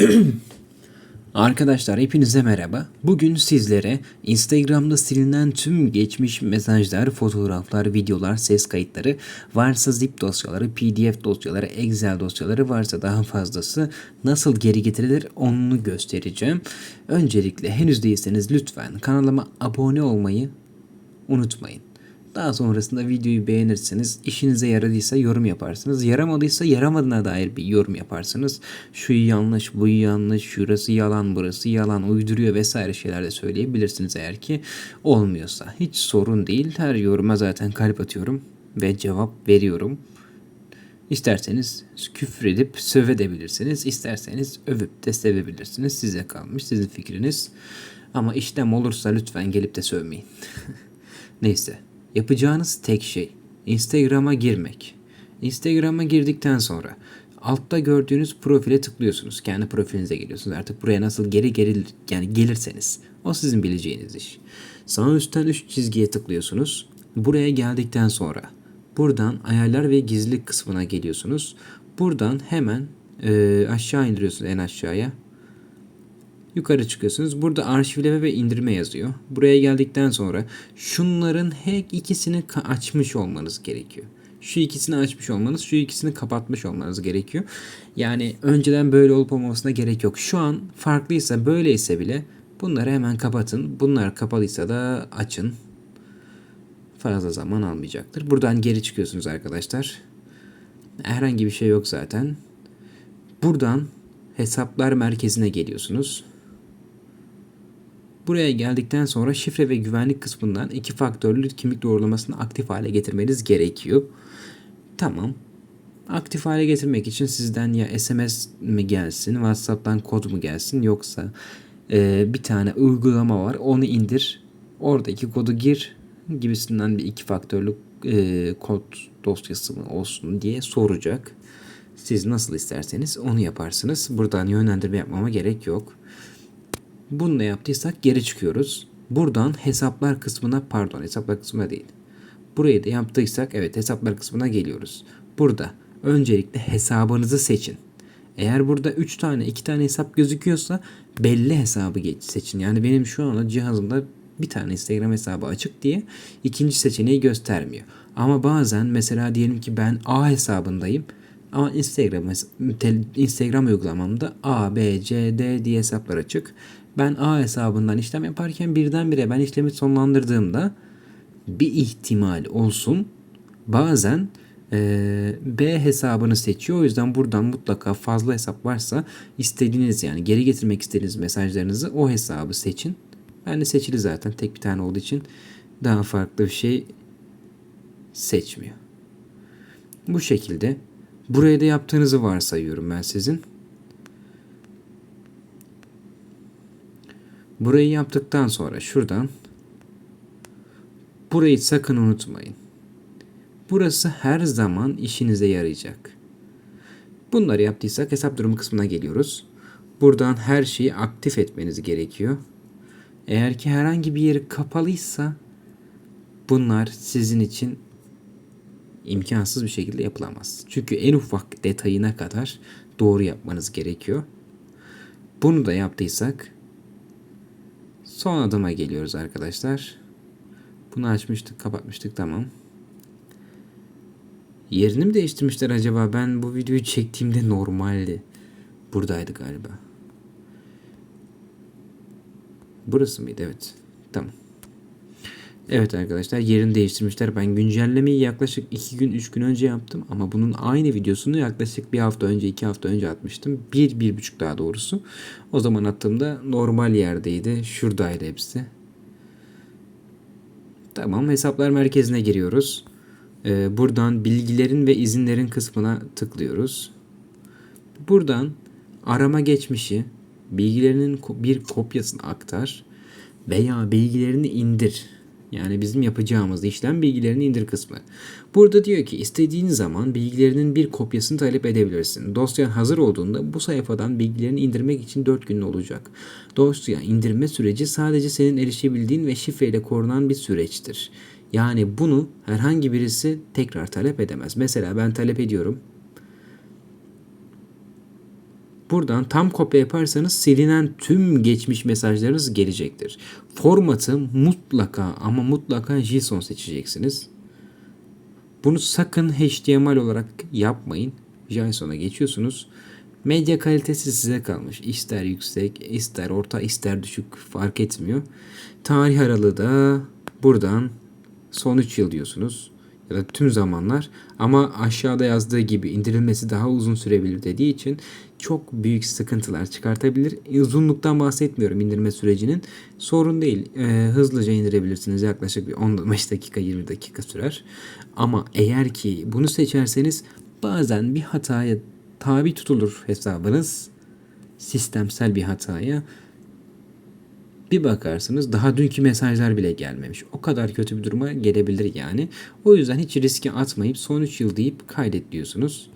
Arkadaşlar hepinize merhaba. Bugün sizlere Instagram'da silinen tüm geçmiş mesajlar, fotoğraflar, videolar, ses kayıtları, varsa zip dosyaları, pdf dosyaları, excel dosyaları varsa daha fazlası nasıl geri getirilir onu göstereceğim. Öncelikle henüz değilseniz lütfen kanalıma abone olmayı unutmayın. Daha sonrasında videoyu beğenirsiniz. işinize yaradıysa yorum yaparsınız. Yaramadıysa yaramadığına dair bir yorum yaparsınız. Şu yanlış, bu yanlış, şurası yalan, burası yalan, uyduruyor vesaire şeyler de söyleyebilirsiniz eğer ki olmuyorsa. Hiç sorun değil. Her yoruma zaten kalp atıyorum ve cevap veriyorum. İsterseniz küfür edip sövebilirsiniz. İsterseniz övüp de sevebilirsiniz. Size kalmış, sizin fikriniz. Ama işlem olursa lütfen gelip de sövmeyin. Neyse. Yapacağınız tek şey Instagram'a girmek. Instagram'a girdikten sonra altta gördüğünüz profile tıklıyorsunuz. Kendi profilinize geliyorsunuz. Artık buraya nasıl geri geri yani gelirseniz o sizin bileceğiniz iş. Sağ üstten 3 çizgiye tıklıyorsunuz. Buraya geldikten sonra buradan ayarlar ve gizlilik kısmına geliyorsunuz. Buradan hemen e, aşağı indiriyorsunuz en aşağıya. Yukarı çıkıyorsunuz. Burada arşivleme ve indirme yazıyor. Buraya geldikten sonra şunların her ikisini açmış olmanız gerekiyor. Şu ikisini açmış olmanız, şu ikisini kapatmış olmanız gerekiyor. Yani önceden böyle olup olmamasına gerek yok. Şu an farklıysa, böyleyse bile bunları hemen kapatın. Bunlar kapalıysa da açın. Fazla zaman almayacaktır. Buradan geri çıkıyorsunuz arkadaşlar. Herhangi bir şey yok zaten. Buradan hesaplar merkezine geliyorsunuz. Buraya geldikten sonra şifre ve güvenlik kısmından iki faktörlü kimlik doğrulamasını aktif hale getirmeniz gerekiyor. Tamam. Aktif hale getirmek için sizden ya SMS mi gelsin, WhatsApp'tan kod mu gelsin yoksa e, bir tane uygulama var onu indir, oradaki kodu gir gibisinden bir iki faktörlü e, kod dosyası mı olsun diye soracak. Siz nasıl isterseniz onu yaparsınız. Buradan yönlendirme yapmama gerek yok. Bunu da yaptıysak geri çıkıyoruz. Buradan hesaplar kısmına pardon hesaplar kısmına değil. Burayı da yaptıysak evet hesaplar kısmına geliyoruz. Burada öncelikle hesabınızı seçin. Eğer burada 3 tane 2 tane hesap gözüküyorsa belli hesabı geç seçin. Yani benim şu anda cihazımda bir tane Instagram hesabı açık diye ikinci seçeneği göstermiyor. Ama bazen mesela diyelim ki ben A hesabındayım ama Instagram Instagram uygulamamda A, B, C, D diye hesaplar açık. Ben A hesabından işlem yaparken birdenbire ben işlemi sonlandırdığımda bir ihtimal olsun bazen e, B hesabını seçiyor. O yüzden buradan mutlaka fazla hesap varsa istediğiniz yani geri getirmek istediğiniz mesajlarınızı o hesabı seçin. Ben de seçili zaten tek bir tane olduğu için daha farklı bir şey seçmiyor. Bu şekilde buraya da yaptığınızı varsayıyorum ben sizin. Burayı yaptıktan sonra şuradan burayı sakın unutmayın. Burası her zaman işinize yarayacak. Bunları yaptıysak hesap durumu kısmına geliyoruz. Buradan her şeyi aktif etmeniz gerekiyor. Eğer ki herhangi bir yeri kapalıysa bunlar sizin için imkansız bir şekilde yapılamaz. Çünkü en ufak detayına kadar doğru yapmanız gerekiyor. Bunu da yaptıysak Son adıma geliyoruz arkadaşlar. Bunu açmıştık, kapatmıştık. Tamam. Yerini mi değiştirmişler acaba? Ben bu videoyu çektiğimde normaldi. Buradaydı galiba. Burası mıydı? Evet. Tamam. Evet arkadaşlar yerini değiştirmişler. Ben güncellemeyi yaklaşık 2 gün 3 gün önce yaptım. Ama bunun aynı videosunu yaklaşık bir hafta önce 2 hafta önce atmıştım. 1 bir, 1,5 daha doğrusu. O zaman attığımda normal yerdeydi. Şuradaydı hepsi. Tamam hesaplar merkezine giriyoruz. Ee, buradan bilgilerin ve izinlerin kısmına tıklıyoruz. Buradan arama geçmişi, bilgilerinin bir kopyasını aktar veya bilgilerini indir yani bizim yapacağımız işlem bilgilerini indir kısmı. Burada diyor ki istediğin zaman bilgilerinin bir kopyasını talep edebilirsin. Dosyan hazır olduğunda bu sayfadan bilgilerini indirmek için 4 gün olacak. Dosya indirme süreci sadece senin erişebildiğin ve şifreyle korunan bir süreçtir. Yani bunu herhangi birisi tekrar talep edemez. Mesela ben talep ediyorum. Buradan tam kopya yaparsanız silinen tüm geçmiş mesajlarınız gelecektir. Formatı mutlaka ama mutlaka JSON seçeceksiniz. Bunu sakın HTML olarak yapmayın. JSON'a geçiyorsunuz. Medya kalitesi size kalmış. İster yüksek, ister orta, ister düşük fark etmiyor. Tarih aralığı da buradan son 3 yıl diyorsunuz. Ya da tüm zamanlar ama aşağıda yazdığı gibi indirilmesi daha uzun sürebilir dediği için çok büyük sıkıntılar çıkartabilir. Uzunluktan bahsetmiyorum indirme sürecinin. Sorun değil. Ee, hızlıca indirebilirsiniz. Yaklaşık bir 15 dakika 20 dakika sürer. Ama eğer ki bunu seçerseniz bazen bir hataya tabi tutulur hesabınız. Sistemsel bir hataya. Bir bakarsınız daha dünkü mesajlar bile gelmemiş. O kadar kötü bir duruma gelebilir yani. O yüzden hiç riske atmayıp son 3 yıl deyip kaydet diyorsunuz.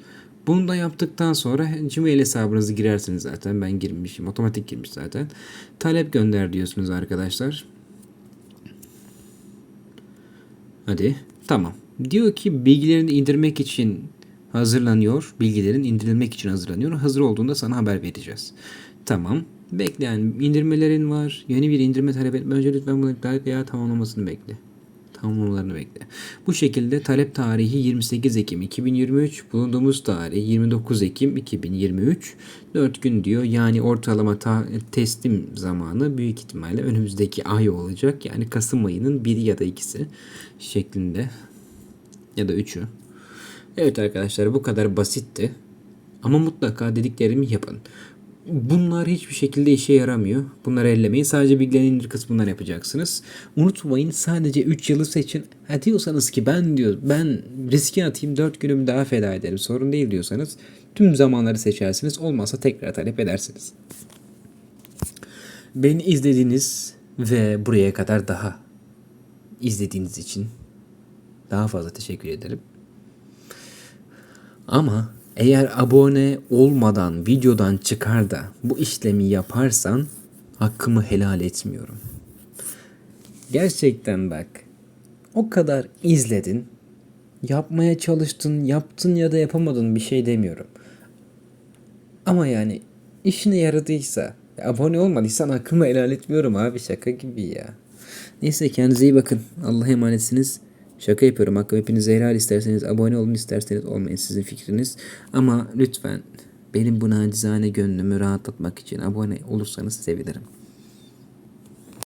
Bunu da yaptıktan sonra Gmail hesabınızı girersiniz zaten. Ben girmişim. Otomatik girmiş zaten. Talep gönder diyorsunuz arkadaşlar. Hadi. Tamam. Diyor ki bilgilerini indirmek için hazırlanıyor. Bilgilerin indirilmek için hazırlanıyor. Hazır olduğunda sana haber vereceğiz. Tamam. Bekleyen indirmelerin var. Yeni bir indirme talep etme önce lütfen bunu iptal veya tamamlamasını bekle. Tamamlamalarını bekle. Bu şekilde talep tarihi 28 Ekim 2023. Bulunduğumuz tarih 29 Ekim 2023. 4 gün diyor. Yani ortalama ta- teslim zamanı büyük ihtimalle önümüzdeki ay olacak. Yani Kasım ayının biri ya da ikisi şeklinde. Ya da üçü. Evet arkadaşlar bu kadar basitti. Ama mutlaka dediklerimi yapın. Bunlar hiçbir şekilde işe yaramıyor. Bunları ellemeyin. Sadece bilgilerin indir kısmından yapacaksınız. Unutmayın sadece 3 yılı seçin. Ha diyorsanız ki ben diyor ben riske atayım 4 günümü daha feda ederim. Sorun değil diyorsanız tüm zamanları seçersiniz. Olmazsa tekrar talep edersiniz. Beni izlediğiniz ve buraya kadar daha izlediğiniz için daha fazla teşekkür ederim. Ama eğer abone olmadan videodan çıkar da bu işlemi yaparsan hakkımı helal etmiyorum. Gerçekten bak. O kadar izledin. Yapmaya çalıştın, yaptın ya da yapamadın bir şey demiyorum. Ama yani işine yaradıysa, abone olmadıysan hakkımı helal etmiyorum abi şaka gibi ya. Neyse kendinize iyi bakın. Allah'a emanetsiniz. Şaka yapıyorum. Hakkı hepinize helal isterseniz abone olun isterseniz olmayın sizin fikriniz. Ama lütfen benim bu nacizane gönlümü rahatlatmak için abone olursanız sevinirim.